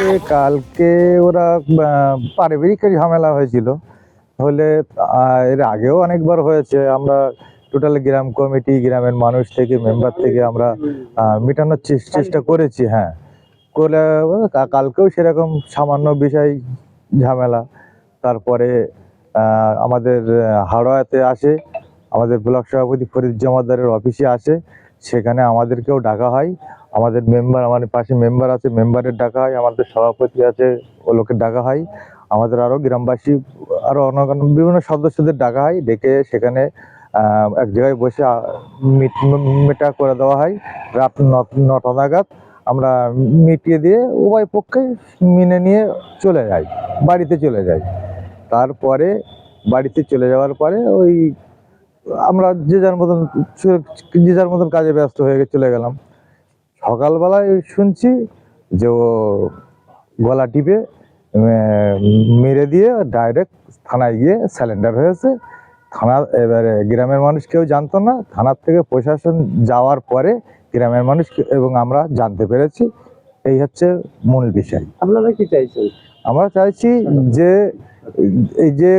এ কালকে ওরা পারিবারিক ঝামেলা হয়েছিল। হলে এর আগেও অনেকবার হয়েছে। আমরা টোটাল গ্রাম কমিটি, গ্রামের মানুষ থেকে মেম্বার থেকে আমরা মেটানোর চেষ্টা করেছি হ্যাঁ। করে কালকেও সেরকম সামান্য বিষয় ঝামেলা। তারপরে আমাদের হাওড়াতে আসে। আমাদের ব্লক সভাপতি ফরিদ জমাদারের অফিসে আসে। সেখানে আমাদেরকেও ডাকা হয়। আমাদের মেম্বার আমাদের পাশে মেম্বার আছে মেম্বারের ডাকা হয়, আমাদের সভাপতি আছে, ও লোকের ডাকা হয়। আমাদের আরও গ্রামবাসী আরও অন্য বিভিন্ন সদস্যদের ডাকা হয়, ডেকে সেখানে এক জায়গায় বসে মিট- করে দেওয়া হয়। রাত নটা নাগাদ আমরা মিটিয়ে দিয়ে উভয় পক্ষে মেনে নিয়ে চলে যাই, বাড়িতে চলে যাই। তারপরে বাড়িতে চলে যাওয়ার পরে ওই আমরা যে যার মতন, যে যার মতন কাজে ব্যস্ত হয়ে চলে গেলাম। সকালবেলায় শুনছি যে ও গলা টিপে মেরে দিয়ে ডাইরেক্ট থানায় গিয়ে স্যালেন্ডার হয়েছে। থানা এবারে গ্রামের মানুষ কেউ জানতো না। থানার থেকে প্রশাসন যাওয়ার পরে গ্রামের মানুষ এবং আমরা জানতে পেরেছি। এই হচ্ছে মূল বিষয়। আপনারা কি চাইছেন? আমরা চাইছি যে এই যে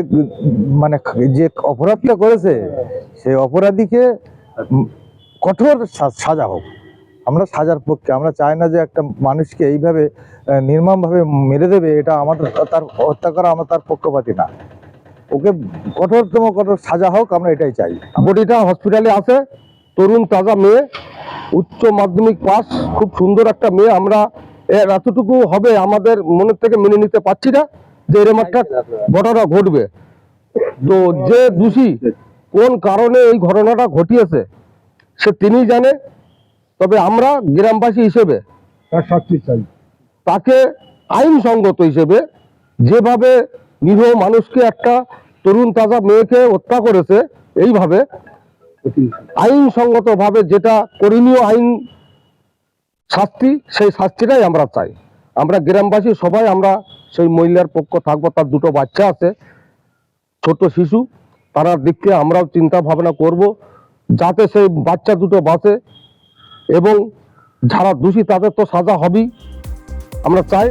মানে যে অপরাধটা করেছে সেই অপরাধীকে কঠোর সাজা হোক। আমরা সাজার পক্ষে, আমরা চাই না যে একটা মানুষকে এইভাবে নির্মমভাবে মেরে দেবে, এটা আমাদের তার হত্যা করা আমরা তার পক্ষপাতি না। ওকে কঠোরতম কঠোর সাজা হোক, আমরা এটাই চাই। বডিটা হসপিটালে আছে, তরুণ তাজা মেয়ে, উচ্চ মাধ্যমিক পাস, খুব সুন্দর একটা মেয়ে। আমরা এর এতটুকু হবে আমাদের মনের থেকে মেনে নিতে পারছি না যে এরম একটা ঘটনা ঘটবে। তো যে দোষী, কোন কারণে এই ঘটনাটা ঘটিয়েছে, সে তিনি জানে। তবে আমরা গ্রামবাসী হিসেবে তার শাস্তি চাই। তাকে আইনসঙ্গত হিসেবে যেভাবে নিরীহ মানুষকে একটা তরুণ তাজা মেয়েকে হত্যা করেছে এইভাবে আইনসঙ্গত ভাবে যেটা করণীয় আইন শাস্তি সেই শাস্তিটাই আমরা চাই। আমরা গ্রামবাসী সবাই আমরা সেই মহিলার পক্ষ থাকব তার দুটো বাচ্চা আছে ছোট শিশু তার দিককে আমরাও চিন্তা ভাবনা করব যাতে সেই বাচ্চা দুটো বাঁচে। এবং যারা দোষী তাদের তো সাজা হবেই আমরা চাই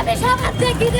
আমি সবার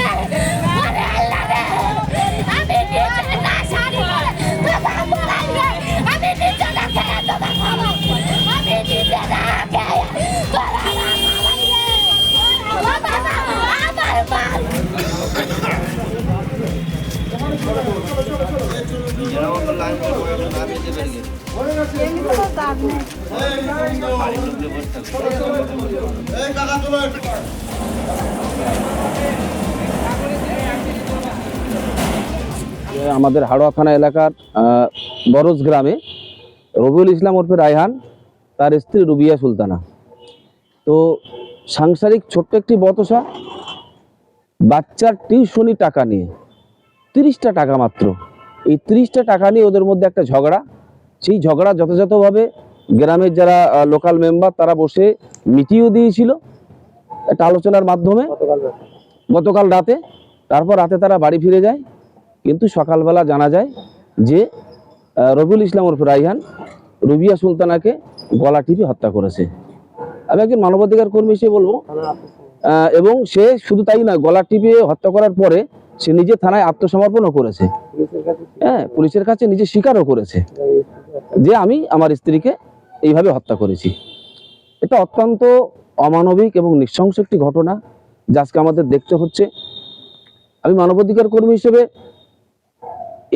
আমাদের হাড়োয়া থানা এলাকার বরজ গ্রামে রবিউল ইসলাম ওরফে রায়হান, তার স্ত্রী রুবিয়া সুলতানা। তো সাংসারিক ছোট্ট একটি বতসা, বাচ্চার টিউশনি টাকা নিয়ে, তিরিশটা টাকা মাত্র। এই তিরিশটা টাকা নিয়ে ওদের মধ্যে একটা ঝগড়া সেই ঝগড়া যথাযথভাবে গ্রামের যারা লোকাল মেম্বার তারা বসে মিটিয়েও দিয়েছিল একটা আলোচনার মাধ্যমে গতকাল রাতে। তারপর রাতে তারা বাড়ি ফিরে যায়। কিন্তু সকালবেলা জানা যায় যে রবিউল ইসলাম ওরফ রাইহান রুবিয়া সুলতানাকে গলা টিপে হত্যা করেছে। আমি একজন মানবাধিকার কর্মী হিসেবে বলব এবং সে শুধু তাই নয় গলা টিপে হত্যা করার পরে সে নিজে থানায় আত্মসমর্পণও করেছে। হ্যাঁ পুলিশের কাছে নিজে স্বীকারও করেছে। আমি আমার স্ত্রীকে এইভাবে হত্যা করেছি। এটা অত্যন্ত অমানবিক এবং নৃশংস একটি ঘটনা, যা আজকে আমাদের দেখতে হচ্ছে। আমি মানবাধিকার কর্মী হিসেবে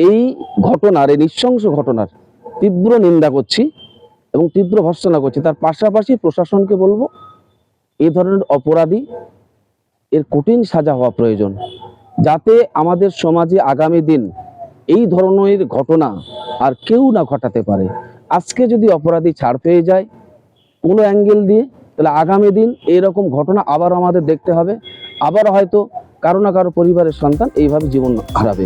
এই ঘটনার, এই নৃশংস ঘটনার তীব্র নিন্দা করছি এবং তীব্র ভর্সনা করছি। তার পাশাপাশি প্রশাসনকে বলব এই ধরনের অপরাধী এর কঠিন সাজা হওয়া প্রয়োজন। যাতে আমাদের সমাজে আগামী দিন এই ধরনের ঘটনা আর কেউ না ঘটাতে পারে। আজকে যদি অপরাধী ছাড় পেয়ে যায়, কোনো অ্যাঙ্গেল দিয়ে, তাহলে আগামী দিন এইরকম ঘটনা আবার আমাদের দেখতে হবে। আবার হয়তো কারও না কারও পরিবারের সন্তান এইভাবে জীবন হারাবে।